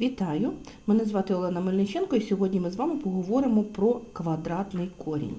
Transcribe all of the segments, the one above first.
Вітаю! Мене звати Олена Мельниченко і сьогодні ми з вами поговоримо про квадратний корінь.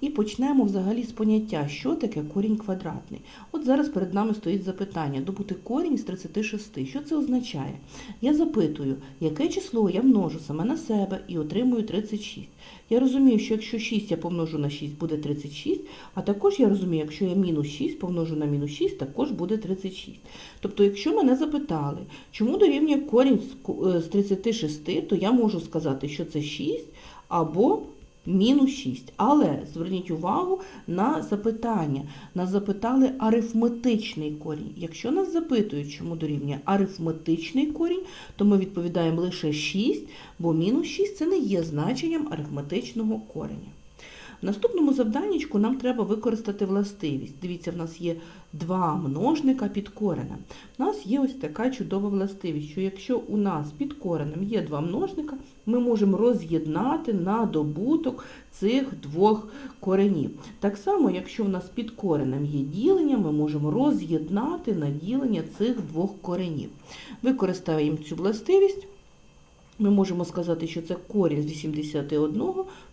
І почнемо взагалі з поняття, що таке корінь квадратний. От зараз перед нами стоїть запитання добути корінь з 36. Що це означає? Я запитую, яке число я множу саме на себе і отримую 36. Я розумію, що якщо 6 я помножу на 6, буде 36, а також я розумію, якщо я мінус 6 помножу на мінус 6, також буде 36. Тобто, якщо мене запитали, чому дорівнює корінь з е, з 36, то я можу сказати, що це 6 або мінус 6. Але зверніть увагу на запитання. Нас запитали арифметичний корінь. Якщо нас запитують, чому дорівнює арифметичний корінь, то ми відповідаємо лише 6, бо мінус 6 це не є значенням арифметичного кореня. В наступному завданнячку нам треба використати властивість. Дивіться, в нас є два множника під коренем. У нас є ось така чудова властивість, що якщо у нас під коренем є два множника, ми можемо роз'єднати на добуток цих двох коренів. Так само, якщо в нас під коренем є ділення, ми можемо роз'єднати на ділення цих двох коренів. Використаємо цю властивість. Ми можемо сказати, що це корінь з 81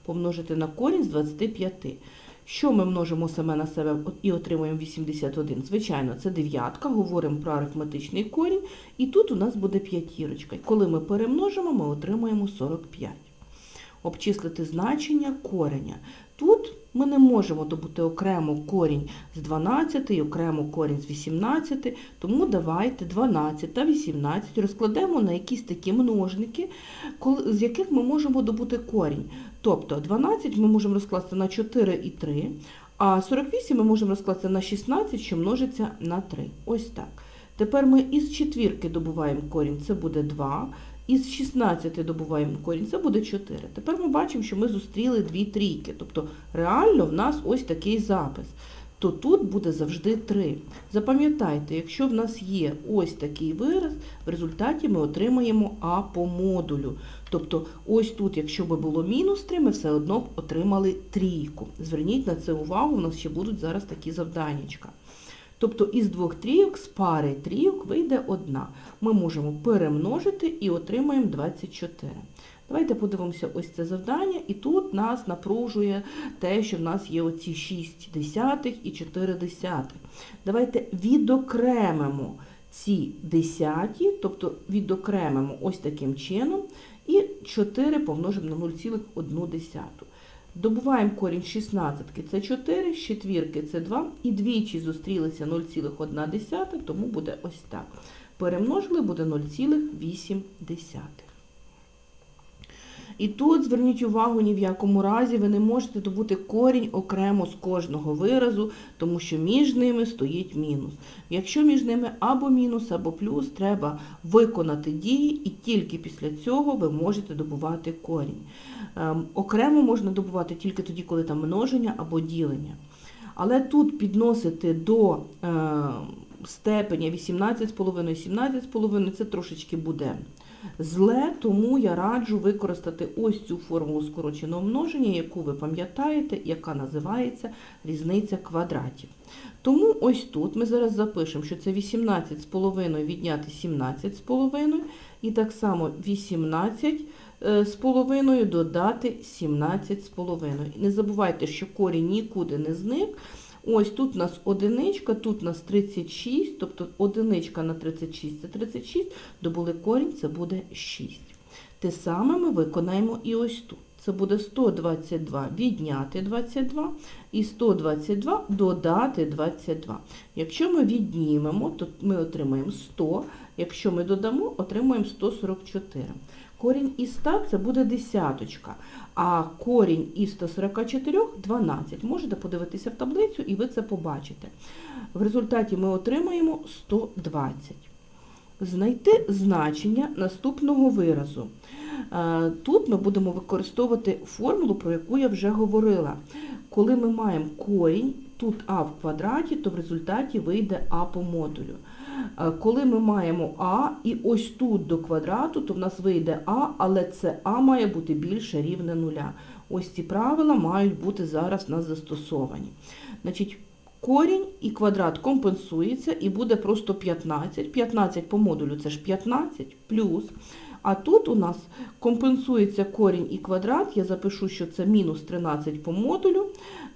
помножити на корінь з 25. Що ми множимо саме на себе і отримуємо 81? Звичайно, це дев'ятка, говоримо про арифметичний корінь, і тут у нас буде п'ятірочка. Коли ми перемножимо, ми отримуємо 45. Обчислити значення кореня. Тут ми не можемо добути окремо корінь з 12 і окремо корінь з 18, тому давайте 12 та 18 розкладемо на якісь такі множники, з яких ми можемо добути корінь. Тобто 12 ми можемо розкласти на 4 і 3, а 48 ми можемо розкласти на 16, що множиться на 3. Ось так. Тепер ми із четвірки добуваємо корінь, це буде 2. Із 16 добуваємо корінь, це буде 4. Тепер ми бачимо, що ми зустріли дві трійки. Тобто реально в нас ось такий запис. То тут буде завжди 3. Запам'ятайте, якщо в нас є ось такий вираз, в результаті ми отримаємо А по модулю. Тобто ось тут, якщо би було мінус 3, ми все одно б отримали трійку. Зверніть на це увагу, у нас ще будуть зараз такі завданнячка. Тобто із двох трійок, з пари трійок вийде одна. Ми можемо перемножити і отримаємо 24. Давайте подивимося ось це завдання, і тут нас напружує те, що в нас є оці 6 десятих і 4 десятих. Давайте відокремимо ці десяті, тобто відокремимо ось таким чином, і 4 помножимо на 0,1. Добуваємо корінь 16, це 4, з четвірки це 2, і двічі зустрілися 0,1, тому буде ось так. Перемножили, буде 0,8. І тут зверніть увагу, ні в якому разі ви не можете добути корінь окремо з кожного виразу, тому що між ними стоїть мінус. Якщо між ними або мінус, або плюс, треба виконати дії, і тільки після цього ви можете добувати корінь. Ем, Окремо можна добувати тільки тоді, коли там множення або ділення. Але тут підносити до е, степеня 18,5, 17,5 це трошечки буде зле, тому я раджу використати ось цю формулу скороченого множення, яку ви пам'ятаєте, яка називається різниця квадратів. Тому ось тут ми зараз запишемо, що це 18,5 відняти 17,5, і так само 18 е, з половиною додати 17 з половиною. Не забувайте, що корінь нікуди не зник. Ось тут у нас одиничка, тут у нас 36, тобто одиничка на 36 це 36, добули корінь, це буде 6. Те саме ми виконаємо і ось тут. Це буде 122 відняти 22 і 122 додати 22. Якщо ми віднімемо, то ми отримаємо 100, якщо ми додамо, отримаємо 144. Корінь із 100 це буде десяточка, а корінь із 144 – 12. Можете подивитися в таблицю і ви це побачите. В результаті ми отримаємо 120. Знайти значення наступного виразу. Е, Тут ми будемо використовувати формулу, про яку я вже говорила. Коли ми маємо корінь, тут а в квадраті, то в результаті вийде а по модулю. Е, Коли ми маємо а і ось тут до квадрату, то в нас вийде а, але це а має бути більше рівне нуля. Ось ці правила мають бути зараз у нас застосовані. Значить, корінь і квадрат компенсується і буде просто 15. 15 по модулю це ж 15 плюс. А тут у нас компенсується корінь і квадрат. Я запишу, що це мінус 13 по модулю.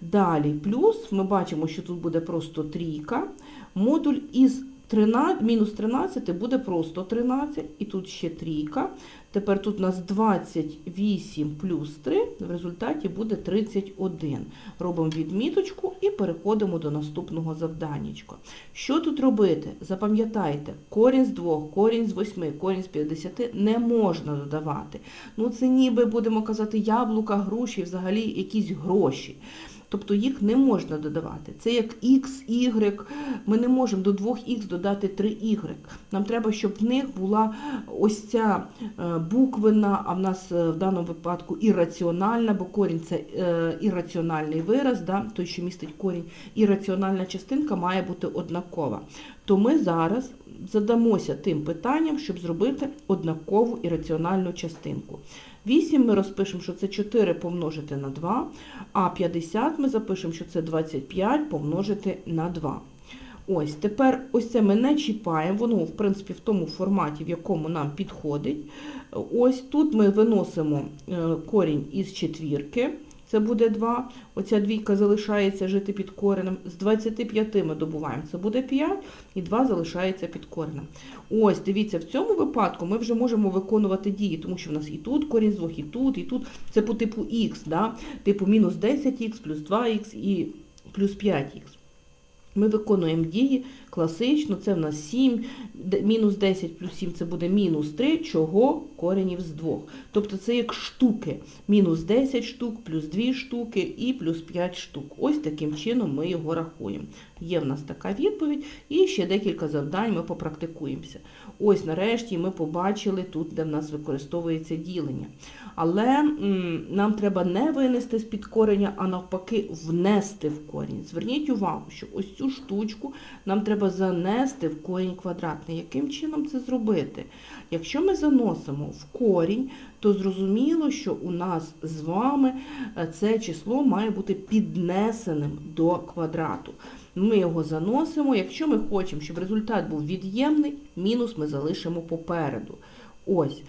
Далі плюс, ми бачимо, що тут буде просто трійка. Модуль із 13, мінус 13 буде просто 13, і тут ще трійка. Тепер тут у нас 28 плюс 3, в результаті буде 31. Робимо відміточку і переходимо до наступного завданнячка. Що тут робити? Запам'ятайте, корінь з 2, корінь з 8, корінь з 50 не можна додавати. Ну це ніби, будемо казати, яблука, груші, взагалі якісь гроші. Тобто їх не можна додавати. Це як x, y. Ми не можемо до 2х додати 3y. Нам треба, щоб в них була ось ця е, буквена, а в нас е, в даному випадку ірраціональна, бо корінь це е, ірраціональний вираз, да, той, що містить корінь, ірраціональна частинка має бути однакова. То ми зараз задамося тим питанням, щоб зробити однакову ірраціональну частинку. 8 ми розпишемо, що це 4 помножити на 2, а 50 ми запишемо, що це 25 помножити на 2. Ось, тепер ось це ми не чіпаємо, воно, в принципі, в тому форматі, в якому нам підходить. Ось тут ми виносимо е, корінь із четвірки, це буде 2. Оця двійка залишається жити під коренем. З 25 ми добуваємо, це буде 5, і 2 залишається під коренем. Ось, дивіться, в цьому випадку ми вже можемо виконувати дії, тому що в нас і тут корінь з 2, і тут, і тут. Це по типу х, да? типу мінус 10х, плюс 2х і плюс 5х. Ми виконуємо дії класично, це в нас 7, мінус 10 плюс 7 це буде мінус 3, чого коренів з 2. Тобто це як штуки. Мінус 10 штук, плюс 2 штуки і плюс 5 штук. Ось таким чином ми його рахуємо. Є в нас така відповідь, і ще декілька завдань ми попрактикуємося. Ось нарешті ми побачили тут, де в нас використовується ділення. Але м, нам треба не винести з-під кореня, а навпаки внести в корінь. Зверніть увагу, що ось цю штучку нам треба занести в корінь квадратний. Яким чином це зробити? Якщо ми заносимо в корінь, то зрозуміло, що у нас з вами е, це число має бути піднесеним до квадрату. Ми його заносимо. Якщо ми хочемо, щоб результат був від'ємний, мінус ми залишимо попереду. Ось.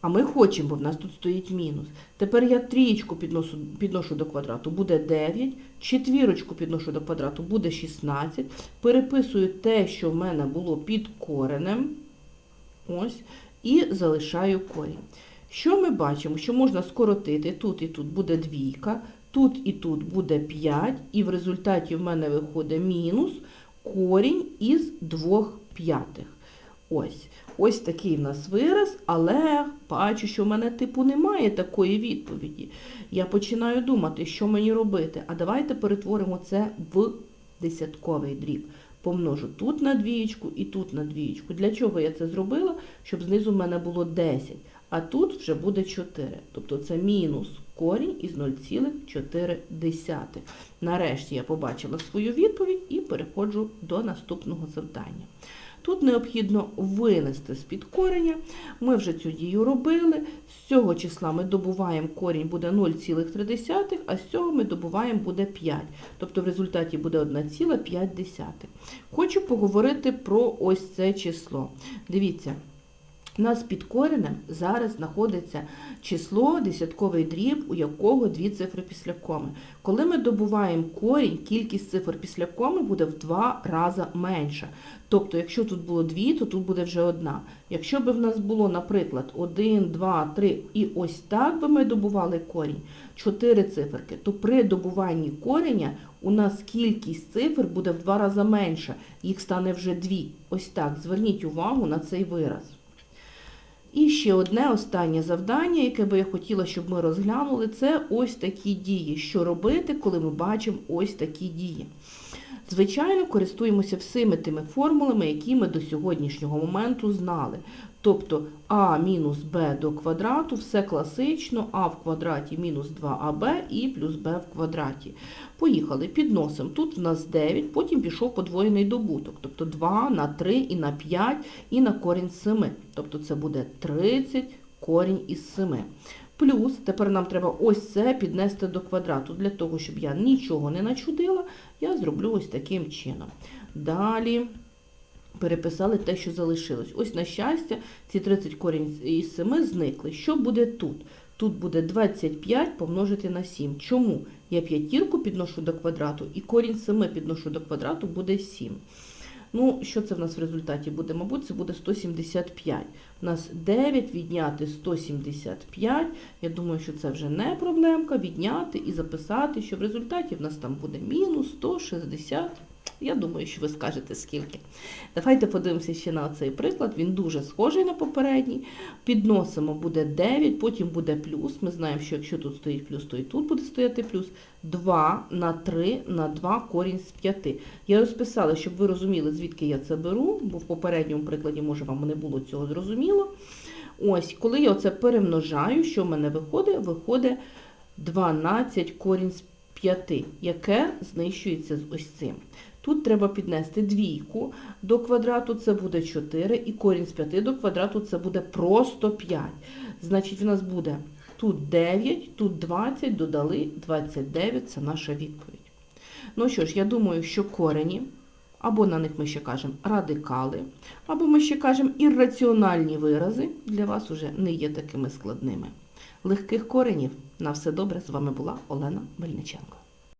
А ми хочемо, бо в нас тут стоїть мінус. Тепер я трієчку підношу, підношу до квадрату, буде 9, четвірочку підношу до квадрату, буде 16. Переписую те, що в мене було під коренем. Ось, і залишаю корінь. Що ми бачимо? Що можна скоротити, тут і тут буде двійка, тут і тут буде 5, і в результаті в мене виходить мінус корінь із 2 п'ятих. Ось. Ось такий в нас вираз, але бачу, що в мене типу немає такої відповіді. Я починаю думати, що мені робити. А давайте перетворимо це в десятковий дріб. Помножу тут на двієчку і тут на двієчку. Для чого я це зробила? Щоб знизу в мене було 10, а тут вже буде 4. Тобто це мінус корінь із 0,4. Нарешті я побачила свою відповідь і переходжу до наступного завдання. Тут необхідно винести з-під кореня. Ми вже цю дію робили. З цього числа ми добуваємо корінь буде 0,3, а з цього ми добуваємо буде 5. Тобто в результаті буде 1,5. Хочу поговорити про ось це число. Дивіться. У нас під коренем зараз знаходиться число, десятковий дріб, у якого дві цифри після коми. Коли ми добуваємо корінь, кількість цифр після коми буде в два рази менша. Тобто, якщо тут було дві, то тут буде вже одна. Якщо б в нас було, наприклад, 1, 2, 3 і ось так би ми добували корінь, 4 циферки, то при добуванні кореня у нас кількість цифр буде в два рази менша. Їх стане вже дві. Ось так. Зверніть увагу на цей вираз. І ще одне останнє завдання, яке би я хотіла, щоб ми розглянули, це ось такі дії. Що робити, коли ми бачимо ось такі дії? Звичайно, користуємося всіми тими формулами, які ми до сьогоднішнього моменту знали. Тобто а мінус b до квадрату, все класично, а в квадраті мінус 2аб і плюс b в квадраті. Поїхали, підносимо. Тут в нас 9, потім пішов подвоєний добуток. Тобто 2 на 3 і на 5 і на корінь 7. Тобто це буде 30 корінь із 7. Плюс, тепер нам треба ось це піднести до квадрату. Для того, щоб я нічого не начудила, я зроблю ось таким чином. Далі переписали те, що залишилось. Ось, на щастя, ці 30 корінь із 7 зникли. Що буде тут? Тут буде 25 помножити на 7. Чому? Я п'ятірку підношу до квадрату і корінь 7 підношу до квадрату буде 7. Ну, що це в нас в результаті буде? Мабуть, це буде 175. У нас 9 відняти 175. Я думаю, що це вже не проблемка. Відняти і записати, що в результаті в нас там буде мінус 160. Я думаю, що ви скажете скільки. Давайте подивимося ще на цей приклад. Він дуже схожий на попередній. Підносимо буде 9, потім буде плюс. Ми знаємо, що якщо тут стоїть плюс, то і тут буде стояти плюс. 2 на 3 на 2 корінь з 5. Я розписала, щоб ви розуміли, звідки я це беру, бо в попередньому прикладі, може, вам не було цього зрозуміло. Ось, коли я оце перемножаю, що в мене виходить? Виходить 12 корінь з 5, яке знищується з ось цим. Тут треба піднести двійку до квадрату, це буде 4, і корінь з 5 до квадрату це буде просто 5. Значить, в нас буде тут 9, тут 20, додали 29, це наша відповідь. Ну що ж, я думаю, що корені, або на них ми ще кажемо радикали, або ми ще кажемо ірраціональні вирази, для вас уже не є такими складними. Легких коренів. На все добре. З вами була Олена Мельниченко.